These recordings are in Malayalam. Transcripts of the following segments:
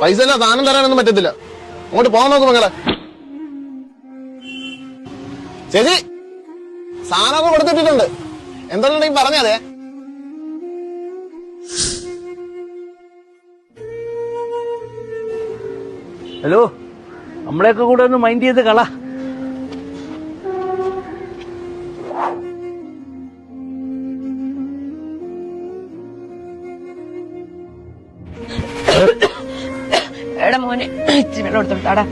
പൈസ അല്ല സാധനം തരാനൊന്നും പറ്റത്തില്ല. അങ്ങോട്ട് പോകാൻ നോക്കും മകളെ. ചേച്ചി സാധനമൊക്കെ കൊടുത്തിട്ടിട്ടുണ്ട്. എന്തുണ്ടെങ്കിൽ പറഞ്ഞതേ ഹലോ നമ്മളെയൊക്കെ കൂടെ ഒന്ന് മൈൻഡ് ചെയ്ത് കള. എടാ മോനെ ഇച്ചിരി വെള്ളം എടുത്തോട്ടാടാ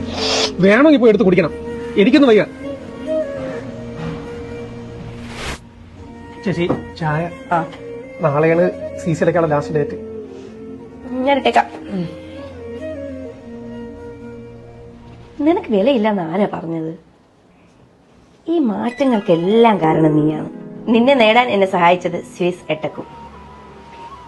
വേണമെങ്കിൽ പോയി എടുത്ത് കുടിക്കണം. എനിക്കൊന്നും വയ്യ. ചേച്ചി ചായ. ആ. നാളെയാണ് സി സി അടയ്ക്കാനുള്ള ലാസ്റ്റ് ഡേറ്റ് ഞാൻ ഇട്ടേക്കാം. നിനക്ക് വിലയില്ലെന്ന് ആരാ പറഞ്ഞത്? ഈ മാറ്റങ്ങൾക്കെല്ലാം കാരണം നീയാണ്. നിന്നെ നേടാൻ എന്നെ സഹായിച്ചത് സ്വിസ് എട്ടക്കും.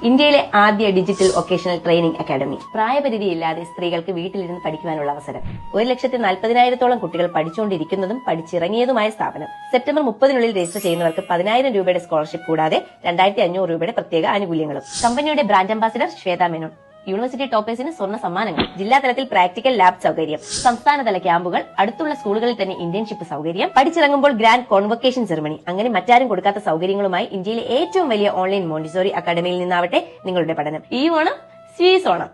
ഇന്ത്യയിലെ ആദ്യ ഡിജിറ്റൽ വൊക്കേഷണൽ ട്രെയിനിംഗ് അക്കാദമി. പ്രായപരിധി ഇല്ലാതെ സ്ത്രീകൾക്ക് വീട്ടിലിരുന്ന് പഠിക്കുവാനുള്ള അവസരം. ഒരു ലക്ഷത്തി നാൽപ്പതിനായിരത്തോളം കുട്ടികൾ പഠിച്ചുകൊണ്ടിരിക്കുന്നതും പഠിച്ചിറങ്ങിയതുമായ സ്ഥാപനം. സെപ്റ്റംബർ മുപ്പതിനുള്ളിൽ രജിസ്റ്റർ ചെയ്യുന്നവർക്ക് പതിനായിരം രൂപയുടെ സ്കോളർഷിപ്പ് കൂടാതെ രണ്ടായിരത്തി അഞ്ഞൂറ് രൂപയുടെ പ്രത്യേക ആനുകൂല്യങ്ങളും. കമ്പനിയുടെ brand ambassador Shweta Menon. University ടോപ്പേഴ്സിന് സ്വർണ സമ്മാനങ്ങൾ ജില്ലാതലത്തിൽ പ്രാക്ടിക്കൽ ലാബ് സൗകര്യം സംസ്ഥാനതല ക്യാമ്പുകൾ അടുത്തുള്ള സ്കൂളുകളിൽ തന്നെ ഇന്റേൺഷിപ്പ് സൗകര്യം പഠിച്ചിറങ്ങുമ്പോൾ ഗ്രാൻഡ് കോൺവൊക്കേഷൻ സെറമണി അങ്ങനെ മറ്റാരും കൊടുക്കാത്ത സൗകര്യങ്ങളുമായി ഇന്ത്യയിലെ ഏറ്റവും വലിയ ഓൺലൈൻ മോണ്ടിസോറി അക്കാദമിയിൽ നിന്നാവട്ടെ നിങ്ങളുടെ പഠനം. ഈ ഓണം സ്വീസ് ഓണം